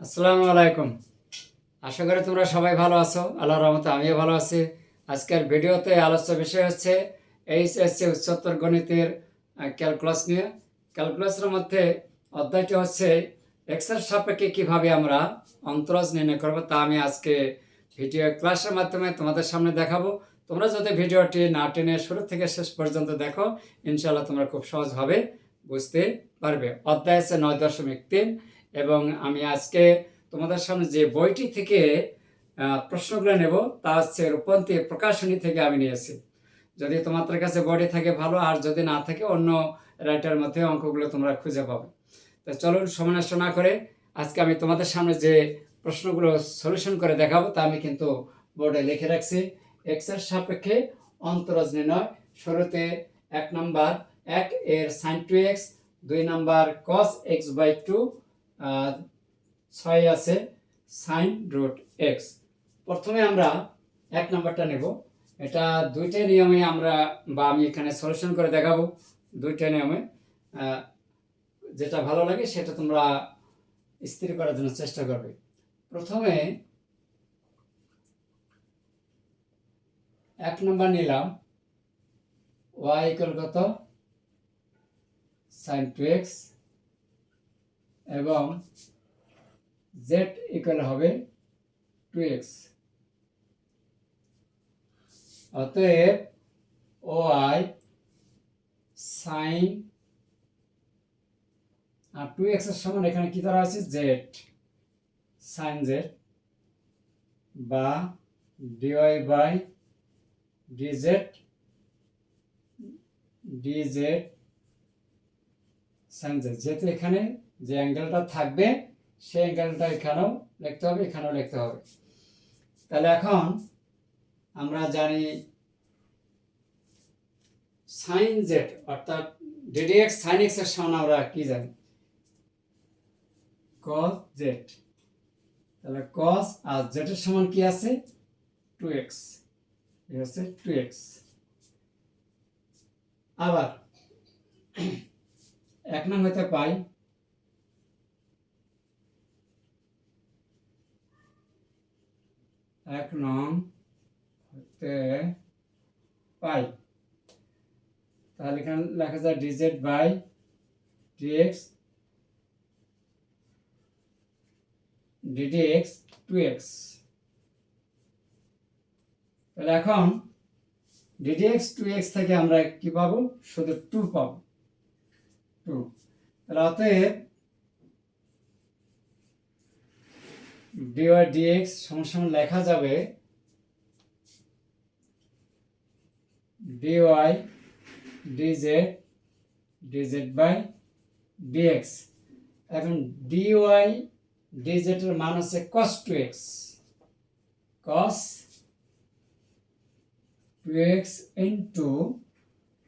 আসসালামু আলাইকুম। আশা করি তোমরা সবাই ভালো আছো। আল্লাহর রহমতে আমিও ভালো আছি। আজকের ভিডিওতে আলোচ্য বিষয় হচ্ছে এইচএসসি উচ্চতর গণিতের ক্যালকুলাস নিয়ে। ক্যালকুলাসের মধ্যে অধ্যায়টি হচ্ছে এক্সের সাপেক্ষে কীভাবে আমরা অন্তরাজ নির্ণয় করব তা আমি আজকে ভিডিও ক্লাসের মাধ্যমে তোমাদের সামনে দেখাবো। তোমরা যদি ভিডিওটি না টেনে শুরু থেকে শেষ পর্যন্ত দেখো ইনশাল্লাহ তোমরা খুব সহজভাবে বুঝতে পারবে। অধ্যায় আছে নয় দশমিক তিন। এবং আমি আজকে তোমাদের সামনে যে বইটি থেকে প্রশ্নগুলো নেব, তা হচ্ছে রূপন্তী প্রকাশনী থেকে আমি নিয়েছি। যদি তোমাদের কাছে বডি থাকে ভালো, আর যদি না থাকে, অন্য রাইটার মধ্যে অঙ্কগুলো তোমরা খুঁজে পাবে। তো চলুন সমালোচনা না করে, আজকে আমি তোমাদের সামনে যে প্রশ্নগুলো সলিউশন করে দেখাবো, তা আমি কিন্তু বোর্ডে লিখে রাখছি। এক্সের সাপেক্ষে অন্তরজ নির্ণয়, শুরুতে এক নাম্বার এক এর সাইন টু এক্স দুই number cos x by two ছয় আছে সাইন রুট এক্স। প্রথমে আমরা এক নম্বরটা নেব। এটা দুইটা নিয়মে আমরা বা আমি এখানে সলিউশন করে দেখাবো। দুইটা নিয়মে যেটা ভালো লাগে সেটা তোমরা স্থির করার জন্য চেষ্টা করবে। প্রথমে এক নম্বর নিলাম। ওয়াই ইকুয়াল কত? সাইন টু এক্স এবং জেড ইকুয়াল হবে টু এক্স অতএব ও আই সাইন আর টু এক্সের সমান এখানে কি ধরা আছে জেড সাইন জেড বা dy by dz dz sine z যেহেতু এখানে যে অ্যাঙ্গেলটা থাকবে, সেই অ্যাঙ্গেলটা এখানেও লিখতে হবে, এখানেও লিখতে হবে। তাহলে এখন আমরা জানি সাইন জেড অর্থাৎ ডিডিএক্স সাইন এক্সের সমান আমরা কি জানি? cos জেড তাহলে cos আর জেড এর সমান কি আছে? টু এক্স হচ্ছে টু এক্স আবার এক নং হতে পাই এক নং হতে পাই। তাহলে এখানে লেখা যায় dz by dx d dx two x তাহলে এখন ডিডিএক্স টু এক্স থেকে আমরা কি পাবো? শুধু টু পাবো। টু তাহলে অতএব ডিওয়াই ডিএক্স সমান লেখা যাবে dy dz dz by dx এখন ডিওয়াই ডিজেড এর মান হচ্ছে cos two x cos two x into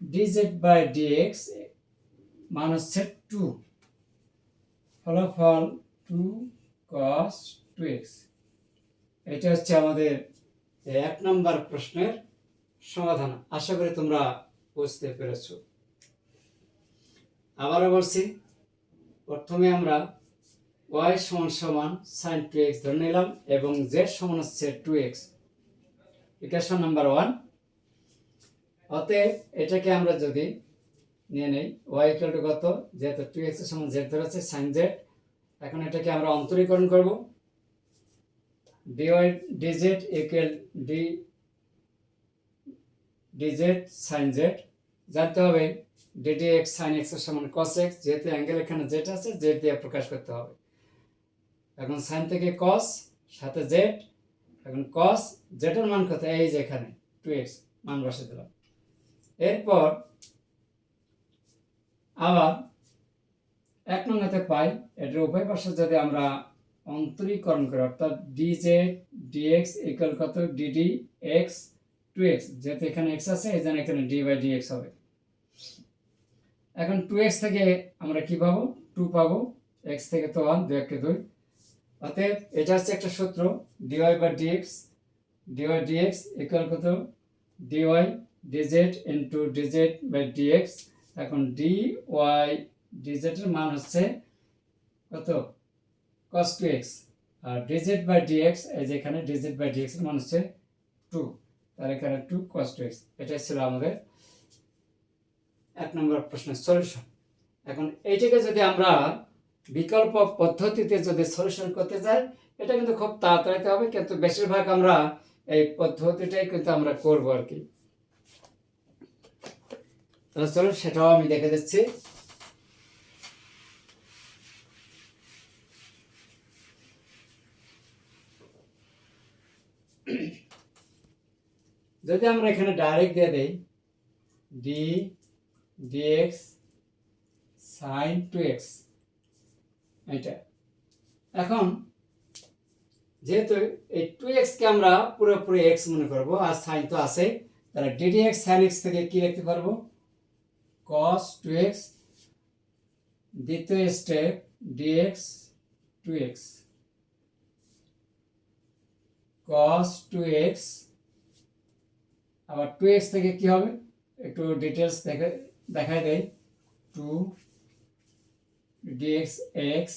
dz by dx মান হচ্ছে টু ফলাফল টু কস টু এক্স এটা হচ্ছে আমাদের এক নম্বর প্রশ্নের সমাধান। আশা করি তোমরা বুঝতে পেরেছ। আবারও বলছি, প্রথমে আমরা ওয়াই সমান সমান সাইন টু এক্স ধরে নিলাম এবং জেড সমান হচ্ছে two x equation number one অতএব এটাকে আমরা যদি নিয়ে নেই ওয়াই ইকুয়াল টু কত? যেহেতু টু এক্স সমান জেড ধরেছে সাইন জেড এখন এটাকে আমরা অন্তরীকরণ করব। Dy DZ equal D D Z sine Z জানতে হবে ডিডি এক্স সাইন এক্সের সমান কস এক্স যেহেতু অ্যাঙ্গেল এখানে জেড আছে জেড দিয়ে প্রকাশ করতে হবে। এখন সাইন থেকে কস সাথে জেড এখন কস জেডের মান কত? এই যে এখানে টু এক্স মান বসে দিলাম। এরপর আবার এক নম্বরতে পাই, এটার উভয় পাশে যদি আমরা অন্তরীকরণ করে, অর্থাৎ ডি ডিজে ডিএক্স ইকুয়াল কত? D d x two x যেহেতু এখানে এক্স আছে এই জন্য এখানে ডি বাই ডিএক্স হবে। এখন টু এক্স থেকে আমরা কি পাবো? টু পাবো। এক্স থেকে তো ওয়ান দুই একে দুই। অতএব এটা হচ্ছে একটা সূত্র ডিওয়াই বা ডিএক্স ডিওয়াই ডিএক্স ইকুয়াল কত? Dy dz into dz by dx এখন ডি ওয়াই ডিজেডের মান হচ্ছে কত? টু এক্স আর ডিজিট বাই ডিএক্স এই যে এখানে ডিজিট বাই ডিএক্স এর মান হচ্ছে টু তাহলে এখানে টু কস টু এক্স এটাই ছিল আমাদের এক নম্বর প্রশ্নের সলিউশন এখন এইটাকে যদি আমরা বিকল্প পদ্ধতিতে যদি সলিউশন করতে চাই এটা কিন্তু খুব তাড়াতাড়িতে হবে, কিন্তু বেশিরভাগ আমরা এই পদ্ধতিটাই কিন্তু আমরা করব আর কি। তাহলে চলুন, সেটাও আমি দেখে দিচ্ছি। যদি আমরা এখানে ডাইরেক্ট দিয়ে দেই d dx sine two x এটা। এখন, যেহেতু এই টু এক্সকে আমরা পুরোপুরি এক্স মনে করব, আর সাইন তো আছে তাহলে ডিডি এক্স সাইন এক্স থেকে কি লিখতে পারব? কস টু এক্স দ্বিতীয় step dx two x cos two x আবার টু এক্স থেকে কি হবে? একটু ডিটেলস দেখে, দেখাই দেয় two dx x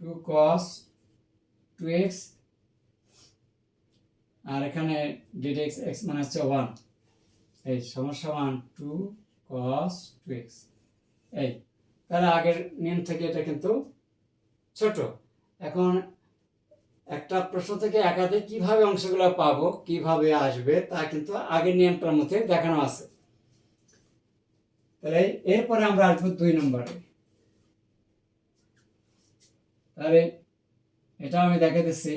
two cos two x আর এখানে ডিডিএক্স এক্স মানে হচ্ছে ওয়ান এই সমস্যা one two cos two x এই, তাহলে আগের নিয়ম থেকে এটা কিন্তু ছোট। এখন একটা প্রশ্ন থেকে একাধিক কীভাবে অংশগুলো পাবো, কীভাবে আসবে, তা কিন্তু আগের নিয়মটার মধ্যে দেখানো আছে। তাহলে এরপরে আমরা আসব দুই নম্বরে। তাহলে এটা আমি দেখে দিচ্ছি।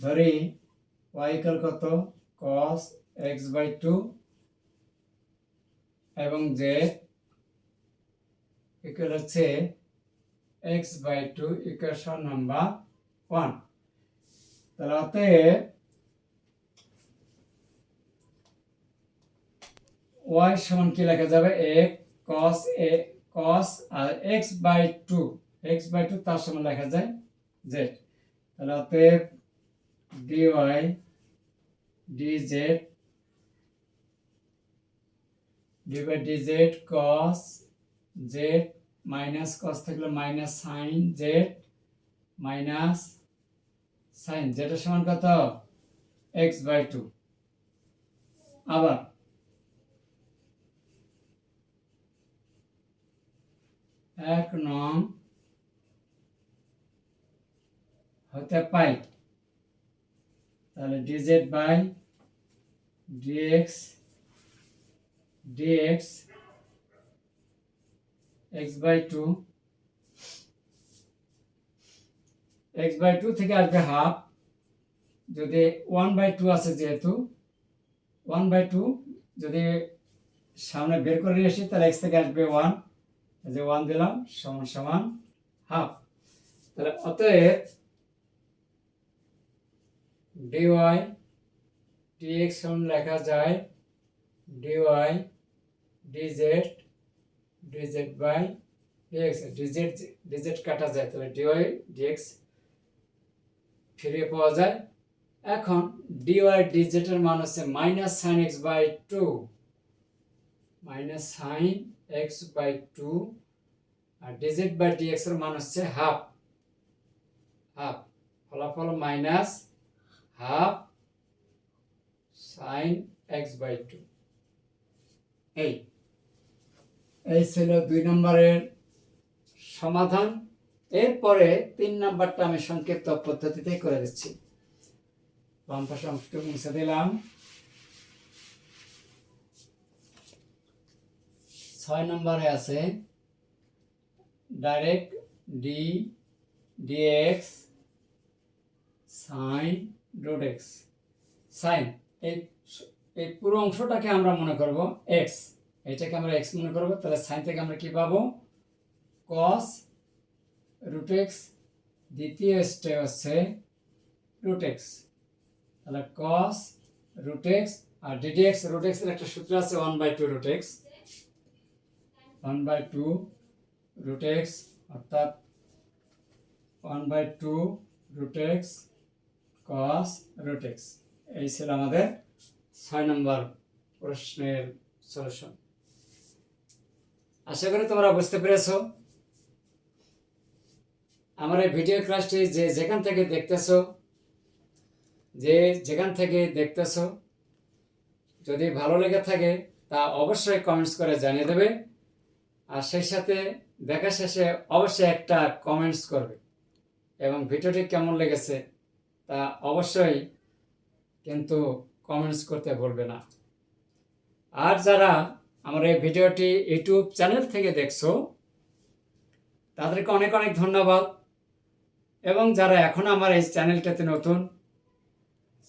ধরি ওয়াইকাল কত? কস এক্স বাই টু এবং যে ইকুয়াল হচ্ছে x by two equation number one তাহলে অতএব ওয়াই সমান কি লেখা যাবে? A cos a cos R x by two x by two তার সমান লেখা যায় জেড তাহলে অতএব d y d by d z cos z minus cos থাকলে minus sine z minus sine জেডের সমান কত? এক্স বাই টু আবার। এক নং হতে পাই। তাহলে dz by dx dx x by two x by two থেকে আসবে হাফ যদি ওয়ান বাই টু আছে যেহেতু ওয়ান বাই টু যদি সামনে বের করে নিয়ে আসি, তাহলে এক্স থেকে আসবে ওয়ান যে ওয়ান দিলাম, সমান সমান হাফ তাহলে অতএব ডিওয়াই ডিএক্স সমান লেখা যায় dy dz dz by dx dz dz কাটা যায়, তাহলে ডিওয়াই ডিএক্স ফিরে পাওয়া যায়। এখন ডিওয়াই ডিজেটের মান হচ্ছে minus sine x by two minus sine x by two R digit by dx এর মান হচ্ছে হাফ হাফ ফলাফল minus half sine x by two এই এই ছিল দুই নম্বরের সমাধান। এরপরে তিন নাম্বারটা আমি সংক্ষিপ্ত পদ্ধতিতে করে দিচ্ছি। বাম পাশে মুছে দিলাম। ছয় নম্বরে আছে direct d dx sine x sine, এই পুরো অংশটাকে আমরা মনে করব এক্স এটাকে আমরা এক্স মনে করব, তাহলে সাইন থেকে আমরা কি পাবো? কস রুট এক্স দ্বিতীয় স্টেপ হচ্ছে রুট এক্স তাহলে কস রুট এক্স আর ডিডিএক্স রুট এক্সের একটা সূত্র আছে one by two root x one by two root x অর্থাৎ one by two root x cos root x এই ছিল আমাদের ছয় নম্বর প্রশ্নের সলিউশন আশা করি তোমরা বুঝতে পেরেছ। আমার এই ভিডিও ক্লাসটি যে যেখান থেকে দেখতেছো, যে যেখান থেকে দেখতেছ, যদি ভালো লেগে থাকে, তা অবশ্যই কমেন্টস করে জানিয়ে দেবে। আর সেই সাথে দেখা শেষে অবশ্যই একটা কমেন্টস করবে। এবং ভিডিওটি কেমন লেগেছে, তা অবশ্যই কিন্তু কমেন্টস করতে বলবে না। আর যারা আমার এই ভিডিওটি ইউটিউব চ্যানেল থেকে দেখছ, তাদেরকে অনেক অনেক ধন্যবাদ। এবং যারা এখন আমার এই চ্যানেলটাতে নতুন,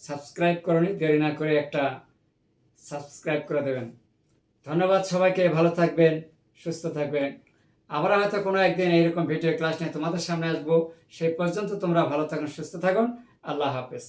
সাবস্ক্রাইব করনি, দেরি না করে একটা সাবস্ক্রাইব করে দেবেন। ধন্যবাদ সবাইকে, ভালো থাকবেন, সুস্থ থাকবেন। আবার হয়তো কোনো একদিন এইরকম ভিডিও ক্লাস নিয়ে তোমাদের সামনে আসব। সেই পর্যন্ত তোমরা ভালো থাকুন সুস্থ থাকুন আল্লাহ হাফেজ।